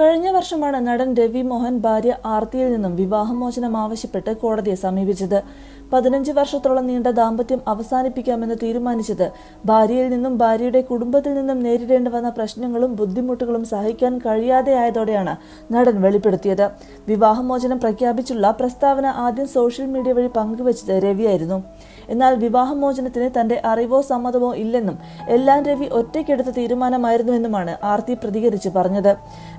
കഴിഞ്ഞ വർഷമാണ് നടൻ രവി മോഹൻ ഭാര്യ ആർത്തിയിൽ നിന്നും വിവാഹമോചനം ആവശ്യപ്പെട്ട് കോടതിയെ സമീപിച്ചത്. പതിനഞ്ച് വർഷത്തോളം നീണ്ട ദാമ്പത്യം അവസാനിപ്പിക്കാമെന്ന് തീരുമാനിച്ചത് ഭാര്യയിൽ നിന്നും ഭാര്യയുടെ കുടുംബത്തിൽ നിന്നും നേരിടേണ്ടി വന്ന പ്രശ്നങ്ങളും ബുദ്ധിമുട്ടുകളും സഹിക്കാൻ കഴിയാതെയായതോടെയാണ് നടൻ വെളിപ്പെടുത്തിയത്. വിവാഹമോചനം പ്രഖ്യാപിച്ചുള്ള പ്രസ്താവന ആദ്യം സോഷ്യൽ മീഡിയ വഴി പങ്കുവച്ചത് രവിയായിരുന്നു. എന്നാൽ വിവാഹമോചനത്തിന് തന്റെ അറിവോ സമ്മതമോ ഇല്ലെന്നും എല്ലാം രവി ഒറ്റയ്ക്കെടുത്ത തീരുമാനമായിരുന്നുവെന്നുമാണ് ആർത്തി പ്രതികരിച്ച് പറഞ്ഞത്.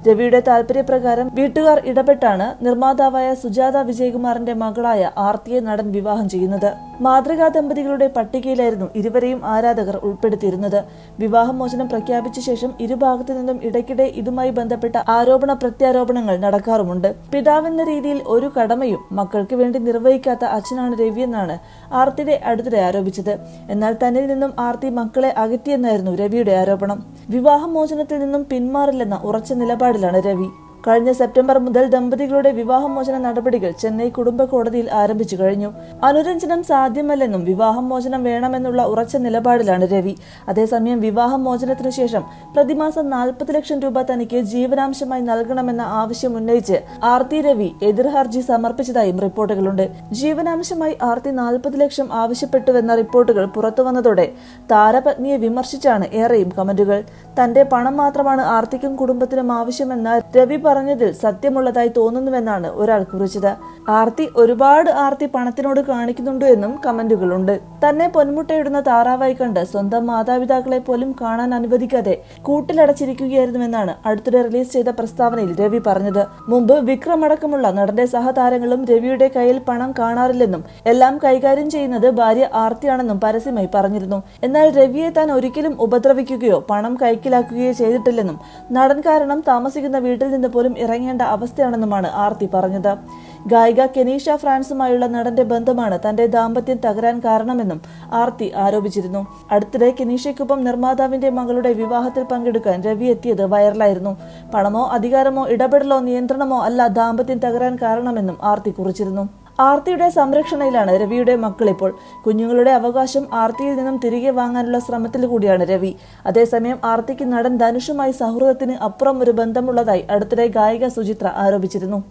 രവിയുടെ താല്പര്യപ്രകാരം വീട്ടുകാർ ഇടപെട്ടാണ് നിർമ്മാതാവായ സുജാത വിജയകുമാറിന്റെ മകളായ ആർത്തിയെ നടൻ വിവാഹം ചെയ്യുന്നത് മാതൃകാ ദമ്പതികളുടെ പട്ടികയിലായിരുന്നു ഇരുവരെയും ആരാധകർ ഉൾപ്പെടുത്തിയിരുന്നത്. വിവാഹമോചനം പ്രഖ്യാപിച്ച ശേഷം ഇരുഭാഗത്തു നിന്നും ഇടയ്ക്കിടെ ഇതുമായി ബന്ധപ്പെട്ട ആരോപണ പ്രത്യാരോപണങ്ങൾ നടക്കാറുമുണ്ട്. പിതാവെന്ന രീതിയിൽ ഒരു കടമയും മക്കൾക്ക് വേണ്ടി നിർവഹിക്കാത്ത അച്ഛനാണ് രവിയെന്നാണ് ആർത്തിയുടെ അടുത്തിടെ ആരോപിച്ചത്. എന്നാൽ തന്നിൽ നിന്നും ആർത്തി മക്കളെ അകറ്റിയെന്നായിരുന്നു രവിയുടെ ആരോപണം. വിവാഹമോചനത്തിൽ നിന്നും പിന്മാറില്ലെന്ന ഉറച്ച നിലപാടിലാണ് രവി. കഴിഞ്ഞ സെപ്റ്റംബർ മുതൽ ദമ്പതികളുടെ വിവാഹമോചന നടപടികൾ ചെന്നൈ കുടുംബ കോടതിയിൽ ആരംഭിച്ചു കഴിഞ്ഞു. അനുരഞ്ജനം സാധ്യമല്ലെന്നും വിവാഹമോചനം വേണമെന്നുള്ള ഉറച്ച നിലപാടിലാണ് രവി. അതേസമയം വിവാഹമോചനത്തിനു ശേഷം പ്രതിമാസം നാൽപ്പത് ലക്ഷം രൂപ തനിക്ക് ജീവനാംശമായി നൽകണമെന്ന ആവശ്യം ഉന്നയിച്ച് ആർത്തി രവി എതിർ ഹർജി സമർപ്പിച്ചതായും റിപ്പോർട്ടുകളുണ്ട്. ജീവനാംശമായി ആർത്തി നാൽപ്പത് ലക്ഷം ആവശ്യപ്പെട്ടുവെന്ന റിപ്പോർട്ടുകൾ പുറത്തുവന്നതോടെ താരപത്നിയെ വിമർശിച്ചാണ് ഏറെയും കമന്റുകൾ. തന്റെ പണം മാത്രമാണ് ആർത്തിക്കും കുടുംബത്തിനും ആവശ്യമെന്ന രവി പറഞ്ഞതിൽ സത്യമുള്ളതായി തോന്നുന്നുവെന്നാണ് ഒരാൾ കുറിച്ചത്. ആർത്തി ഒരുപാട് ആർത്തി പണത്തിനോട് കാണിക്കുന്നുണ്ടോ എന്നും കമന്റുകളുണ്ട്. തന്നെ പൊന്മുട്ടയിടുന്ന താറാവായി കണ്ട് സ്വന്തം മാതാപിതാക്കളെ പോലും കാണാൻ അനുവദിക്കാതെ കൂട്ടിലടച്ചിരിക്കുകയായിരുന്നുവെന്നാണ് അടുത്തിടെ റിലീസ് ചെയ്ത പ്രസ്താവനയിൽ രവി പറഞ്ഞത്. മുമ്പ് വിക്രം അടക്കമുള്ള നടന്റെ സഹതാരങ്ങളും രവിയുടെ കയ്യിൽ പണം കാണാറില്ലെന്നും എല്ലാം കൈകാര്യം ചെയ്യുന്നത് ഭാര്യ ആർത്തിയാണെന്നും പരസ്യമായി പറഞ്ഞിരുന്നു. എന്നാൽ രവിയെ താൻ ഒരിക്കലും ഉപദ്രവിക്കുകയോ പണം കൈക്കലാക്കുകയോ ചെയ്തിട്ടില്ലെന്നും നടൻ കാരണം താമസിക്കുന്ന വീട്ടിൽ നിന്ന് പോലും ഇറങ്ങേണ്ട അവസ്ഥയാണെന്നുമാണ് ആർത്തി പറഞ്ഞത്. ഗായിക കെനീഷ ഫ്രാൻസുമായുള്ള നടന്റെ ബന്ധമാണ് തന്റെ ദാമ്പത്യം തകരാൻ കാരണമെന്നും ആർത്തി ആരോപിച്ചിരുന്നു. അടുത്തിടെ കെനീഷയ്ക്കൊപ്പം നിർമ്മാതാവിന്റെ മകളുടെ വിവാഹത്തിൽ പങ്കെടുക്കാൻ രവി എത്തിയത് വൈറലായിരുന്നു. പണമോ അധികാരമോ ഇടപെടലോ നിയന്ത്രണമോ അല്ല ദാമ്പത്യം തകരാൻ കാരണമെന്നും ആർത്തി കുറിച്ചിരുന്നു. ആർത്തിയുടെ സംരക്ഷണയിലാണ് രവിയുടെ മക്കളിപ്പോൾ കുഞ്ഞുങ്ങളുടെ അവകാശം ആർത്തിയിൽ നിന്നും തിരികെ വാങ്ങാനുള്ള ശ്രമത്തിൽ കൂടിയാണ് രവി. അതേസമയം ആർത്തിക്ക് നടൻ ധനുഷുമായി സൗഹൃദത്തിന് അപ്പുറം ഒരു ബന്ധമുള്ളതായി അടുത്തിടെ ഗായിക സുചിത്ര ആരോപിച്ചിരുന്നു.